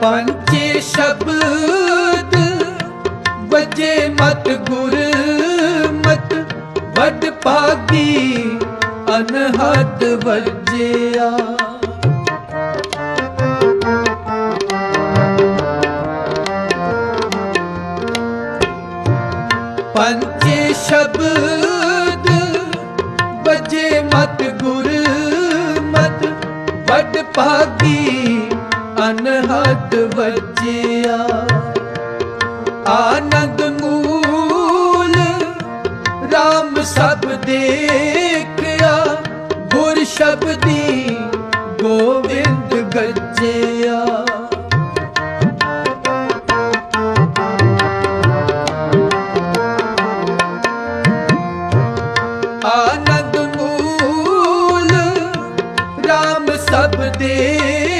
ਪੰਚੇ ਸ਼ਬਦ, ਵਜੇ ਮਤ ਗੁਰ ਮਤ ਵੱਡ ਭਾਗੀ ਅਨਹਦ ਵਜਿਆ ਪੰਚੇ ਸ਼ਬਦ, ਵਜੇ ਮਤ ਗੁਰ ਮਤ ਵੱਡ ਭਾਗੀ ਅਨਹਦ ਬੱਜਿਆ ਆਨੰਦ ਮੂਲ ਰਾਮ ਸਭ ਦੇਖਿਆ। ਗੁਰ ਸ਼ਬਦੀ ਗੋਵਿੰਦ ਗੱਜਿਆ। ਆਨੰਦ ਮੂਲ RAM ਸਭ ਦੇਖਿਆ।